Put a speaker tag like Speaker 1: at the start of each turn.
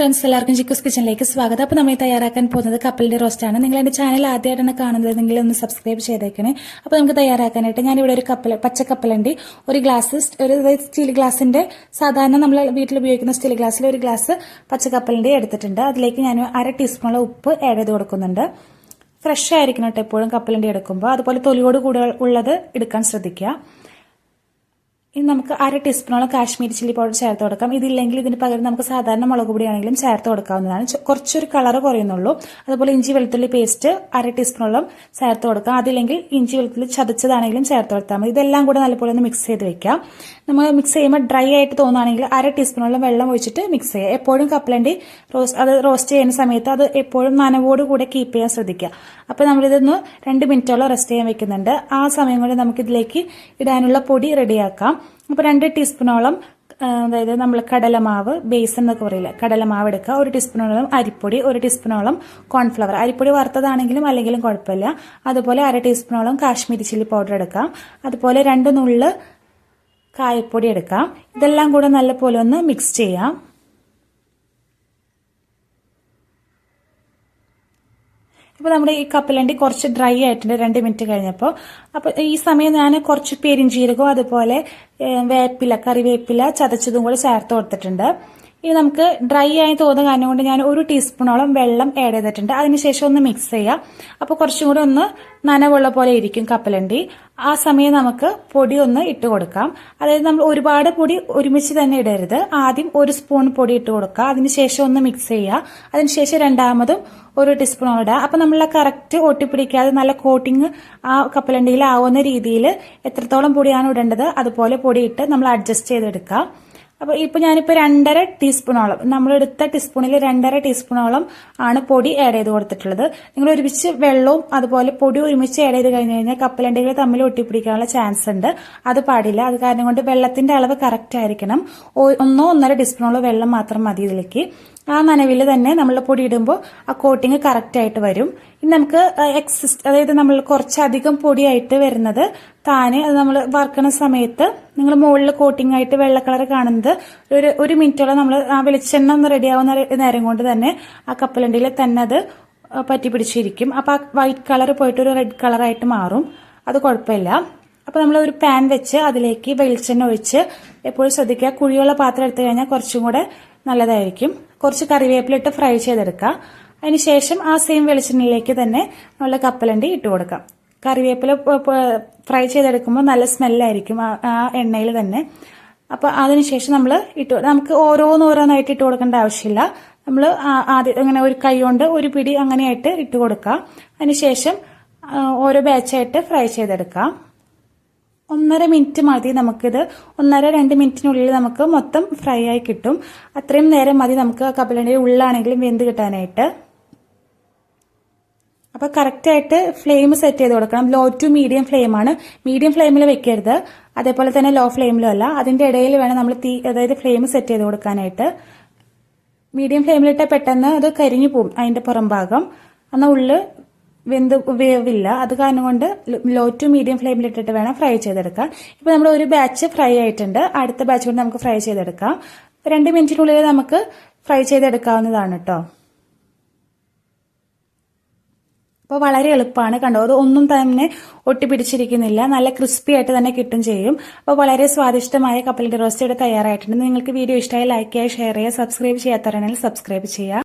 Speaker 1: Friends എല്ലാവർക്കും ചിക്കൂസ് കിച്ചണിലേക്ക് സ്വാഗതം. അപ്പോൾ നമ്മൾ തയ്യാറാക്കാൻ പോകുന്നത് റോസ്റ്റ് ആണ്. നിങ്ങൾ എന്റെ ചാനൽ ആദ്യമായിട്ടാണ് കാണുന്നതെങ്കിൽ ഒന്ന് സബ്സ്ക്രൈബ് ചെയ്തേക്കണേ. അപ്പോൾ നമുക്ക് തയ്യാറാക്കാനായിട്ട് ഞാനിവിടെ ഒരു കപ്പൽ പച്ചക്കപ്പലുണ്ട് ഒരു ഗ്ലാസ് ഒരു സ്റ്റീൽ ഗ്ലാസിന്റെ സാധാരണ നമ്മൾ വീട്ടിൽ ഉപയോഗിക്കുന്ന സ്റ്റീൽ ഗ്ലാസ്സിൽ ഒരു ഗ്ലാസ് പച്ചക്കപ്പലിന്റെ എടുത്തിട്ടുണ്ട്. അതിലേക്ക് ഞാൻ അര ടീസ്പൂണുള്ള ഉപ്പ് ആഡ് ചെയ്ത് കൊടുക്കുന്നുണ്ട്. ഫ്രഷ് ആയിരിക്കണം കേട്ടോ എപ്പോഴും കപ്പലിന്റെ എടുക്കുമ്പോൾ അതുപോലെ തൊലിയോട് കൂടെ ഉള്ളത് എടുക്കാൻ ശ്രദ്ധിക്കുക. ഇനി നമുക്ക് അര ടീസ്പൂണോളം കാശ്മീരി ചില്ലി പൗഡർ ചേർത്ത് കൊടുക്കാം. ഇതില്ലെങ്കിൽ ഇതിന് പകരം നമുക്ക് സാധാരണ മുളക് പൊടിയാണെങ്കിലും ചേർത്ത് കൊടുക്കാവുന്നതാണ്. കുറച്ചൊരു കളർ കുറയുന്നുള്ളൂ. അതുപോലെ ഇഞ്ചി വെളുത്തുള്ളി പേസ്റ്റ് അര ടീസ്പൂണോളം ചേർത്ത് കൊടുക്കാം. അതില്ലെങ്കിൽ ഇഞ്ചി വെളുത്തുള്ളി ചതച്ചതാണെങ്കിലും ചേർത്ത് കൊടുത്താൽ മതി. ഇതെല്ലാം കൂടെ നല്ലപോലെ ഒന്ന് മിക്സ് ചെയ്ത് വെക്കാം. നമ്മൾ മിക്സ് ചെയ്യുമ്പോൾ ഡ്രൈ ആയിട്ട് തോന്നുകയാണെങ്കിൽ അര ടീസ്പൂണോളം വെള്ളം ഒഴിച്ചിട്ട് മിക്സ് ചെയ്യുക. എപ്പോഴും കപ്പലണ്ടി റോസ്റ്റ് അത് റോസ്റ്റ് ചെയ്യുന്ന സമയത്ത് അത് എപ്പോഴും നനവോട് കൂടെ കീപ്പ് ചെയ്യാൻ ശ്രദ്ധിക്കുക. അപ്പോൾ നമ്മളിതൊന്ന് രണ്ട് മിനിറ്റോളം റെസ്റ്റ് ചെയ്യാൻ വെക്കുന്നുണ്ട്. ആ സമയം കൊണ്ട് നമുക്കിതിലേക്ക് ഇടാനുള്ള പൊടി റെഡിയാക്കാം അപ്പോൾ രണ്ട് ടീസ്പൂണോളം അതായത് നമ്മൾ കടലമാവ് ബേസ് എന്നൊക്കെ പറയില്ല കടലമാവ് എടുക്കുക. ഒരു ടീസ്പൂണോളം അരിപ്പൊടി ഒരു ടീസ്പൂണോളം കോൺഫ്ലവർ അരിപ്പൊടി വറുത്തതാണെങ്കിലും അല്ലെങ്കിലും കുഴപ്പമില്ല. അതുപോലെ അര ടീസ്പൂണോളം കാശ്മീരി ചില്ലി പൗഡർ എടുക്കാം. അതുപോലെ രണ്ട് നുള്ള് കായപ്പൊടി എടുക്കാം. ഇതെല്ലാം കൂടെ നല്ലപോലെ ഒന്ന് മിക്സ് ചെയ്യാം. ഇപ്പോൾ നമ്മുടെ ഈ കപ്പലണ്ടി കുറച്ച് ഡ്രൈ ആയിട്ടുണ്ട് രണ്ട് മിനിറ്റ് കഴിഞ്ഞപ്പോൾ അപ്പോൾ ഈ സമയം ഞാൻ കുറച്ച് പെരിഞ്ചീരകവും അതുപോലെ വേപ്പില കറിവേപ്പില ചതച്ചതും കൂടെ ചേർത്ത് കൊടുത്തിട്ടുണ്ട്. ഇനി നമുക്ക് ഡ്രൈ ആയി തോന്നുന്ന കാരണം കൊണ്ട് ഞാൻ ഒരു ടീസ്പൂണോളം വെള്ളം ആഡ് ചെയ്തിട്ടുണ്ട്. അതിനുശേഷം ഒന്ന് മിക്സ് ചെയ്യാം. അപ്പോൾ കുറച്ചും കൂടെ ഒന്ന് നനവുള്ള പോലെ ഇരിക്കും കപ്പലണ്ടി. ആ സമയം നമുക്ക് പൊടി ഒന്ന് ഇട്ട് കൊടുക്കാം. അതായത് നമ്മൾ ഒരുപാട് പൊടി ഒരുമിച്ച് തന്നെ ഇടരുത്. ആദ്യം ഒരു സ്പൂൺ പൊടി ഇട്ട് കൊടുക്കുക. അതിനുശേഷം ഒന്ന് മിക്സ് ചെയ്യുക. അതിനുശേഷം രണ്ടാമതും ഒരു ടീസ്പൂൺ ഇടുക. അപ്പം നമ്മൾ കറക്റ്റ് ഒട്ടിപ്പിടിക്കാതെ നല്ല കോട്ടിങ് ആ കപ്പലണ്ടിയിൽ ആവുന്ന രീതിയിൽ എത്രത്തോളം പൊടിയാണ് ഇടേണ്ടത് അതുപോലെ പൊടിയിട്ട് നമ്മൾ അഡ്ജസ്റ്റ് ചെയ്തെടുക്കാം. അപ്പോൾ ഇപ്പൊ ഞാനിപ്പോൾ രണ്ടര ടീസ്പൂണോളം നമ്മൾ എടുത്ത ടീസ്പൂണിൽ രണ്ടര ടീസ്പൂണോളം ആണ് പൊടി ആഡ് ചെയ്ത് കൊടുത്തിട്ടുള്ളത്. നിങ്ങൾ ഒരുമിച്ച് വെള്ളവും അതുപോലെ പൊടി ഒരുമിച്ച് ആഡ് ചെയ്ത് കഴിഞ്ഞ് കഴിഞ്ഞാൽ കപ്പലണ്ടികൾ തമ്മിൽ ഒട്ടിപ്പിടിക്കാനുള്ള ചാൻസ് ഉണ്ട്. അത് പാടില്ല. അത് കാരണം കൊണ്ട് വെള്ളത്തിന്റെ അളവ് കറക്റ്റ് ആയിരിക്കണം. ഒന്നോ ഒന്നര ടീസ്പൂണോളം വെള്ളം മാത്രം മതി ഇതിലേക്ക്. ആ നനവിൽ തന്നെ നമ്മൾ പൊടി ഇടുമ്പോൾ ആ കോട്ടിങ് കറക്റ്റ് ആയിട്ട് വരും. ഇനി നമുക്ക് എക്സിസ്റ്റ് അതായത് നമ്മൾ കുറച്ചധികം പൊടിയായിട്ട് വരുന്നത് താനെ അത് നമ്മൾ വറുക്കണ സമയത്ത് നിങ്ങൾ മുകളിൽ കോട്ടിംഗ് ആയിട്ട് വെള്ള കളർ കാണുന്നത് ഒരു ഒരു മിനിറ്റോളം നമ്മൾ ആ വെളിച്ചെണ്ണ ഒന്ന് റെഡിയാവുന്ന നേരം കൊണ്ട് തന്നെ ആ കപ്പലണ്ടിയിൽ തന്നെ അത് പറ്റി പിടിച്ചിരിക്കും അപ്പോൾ ആ വൈറ്റ് കളർ പോയിട്ട് ഒരു റെഡ് കളറായിട്ട് മാറും. അത് കുഴപ്പമില്ല. അപ്പോൾ നമ്മൾ ഒരു പാൻ വെച്ച് അതിലേക്ക് വെളിച്ചെണ്ണ ഒഴിച്ച് എപ്പോഴും ശ്രദ്ധിക്കുക. കുഴിയുള്ള പാത്രം എടുത്തു കഴിഞ്ഞാൽ കുറച്ചും കൂടെ നല്ലതായിരിക്കും. കുറച്ച് കറിവേപ്പിലിട്ട് ഫ്രൈ ചെയ്തെടുക്കുക. അതിനുശേഷം ആ സെയിം വെളിച്ചെണ്ണയിലേക്ക് തന്നെ നമ്മൾ കപ്പലണ്ടി ഇട്ട് കൊടുക്കാം. കറിവേപ്പില ഫ്രൈ ചെയ്തെടുക്കുമ്പോൾ നല്ല സ്മെല്ലായിരിക്കും ആ എണ്ണയിൽ തന്നെ. അപ്പോൾ അതിനുശേഷം നമ്മൾ ഇട്ട് നമുക്ക് ഓരോന്നോരോന്നായിട്ട് ഇട്ട് കൊടുക്കേണ്ട ആവശ്യമില്ല. നമ്മൾ ആദ്യം ഇങ്ങനെ ഒരു കൈ കൊണ്ട് ഒരു പിടി അങ്ങനെയായിട്ട് ഇട്ട് കൊടുക്കുക അതിനുശേഷം ഓരോ ബാച്ചായിട്ട് ഫ്രൈ ചെയ്തെടുക്കാം. ഒന്നര മിനിറ്റ് മതി നമുക്കിത്. ഒന്നര രണ്ട് മിനിറ്റിനുള്ളിൽ നമുക്ക് മൊത്തം ഫ്രൈ ആയി കിട്ടും. അത്രയും നേരം മതി നമുക്ക് കപ്പലണ്ടിയുടെ ഉള്ളാണെങ്കിലും വെന്ത് കിട്ടാനായിട്ട്. അപ്പൊ കറക്റ്റായിട്ട് ഫ്ലെയിം സെറ്റ് ചെയ്ത് കൊടുക്കണം. ലോ ടു മീഡിയം ഫ്ലെയിം ആണ്. മീഡിയം ഫ്ലെയിമിൽ വെക്കരുത്. അതേപോലെ തന്നെ ലോ ഫ്ലെയിമിലും അല്ല. അതിന്റെ ഇടയിൽ വേണം നമ്മൾ തീ അതായത് ഫ്ലെയിം സെറ്റ് ചെയ്ത് കൊടുക്കാനായിട്ട്. മീഡിയം ഫ്ലെയിമിലിട്ട് പെട്ടെന്ന് അത് കരിഞ്ഞു പോകും അതിന്റെ പുറം ഭാഗം. എന്നാൽ ഉള്ളിൽ വെന്ത് വേവില്ല. അത് കാരണം കൊണ്ട് ലോ ടു മീഡിയം ഫ്ലെയിമിലിട്ടിട്ട് വേണം ഫ്രൈ ചെയ്തെടുക്കാൻ. ഇപ്പൊ നമ്മൾ ഒരു ബാച്ച് ഫ്രൈ ആയിട്ടുണ്ട്. അടുത്ത ബാച്ച് കൊണ്ട് നമുക്ക് ഫ്രൈ ചെയ്തെടുക്കാം. രണ്ട് മിനിറ്റിനുള്ളിൽ നമുക്ക് ഫ്രൈ ചെയ്തെടുക്കാവുന്നതാണ് കേട്ടോ അപ്പോൾ വളരെ എളുപ്പമാണ്. കണ്ടോ? അത് ഒന്നും തന്നെ ഒട്ടിപ്പിടിച്ചിരിക്കുന്നില്ല. നല്ല ക്രിസ്പി ആയിട്ട് തന്നെ കിട്ടും ചെയ്യും. അപ്പോൾ വളരെ സ്വാദിഷ്ടമായ കപ്പലിന്റെ റോസ്റ്റ് ഇവിടെ തയ്യാറായിട്ടുണ്ട്. നിങ്ങൾക്ക് വീഡിയോ ഇഷ്ടമായി ലൈക്ക് ചെയ്യുക ഷെയർ ചെയ്യുക സബ്സ്ക്രൈബ് ചെയ്യാത്തവരാണെങ്കിൽ സബ്സ്ക്രൈബ് ചെയ്യുക.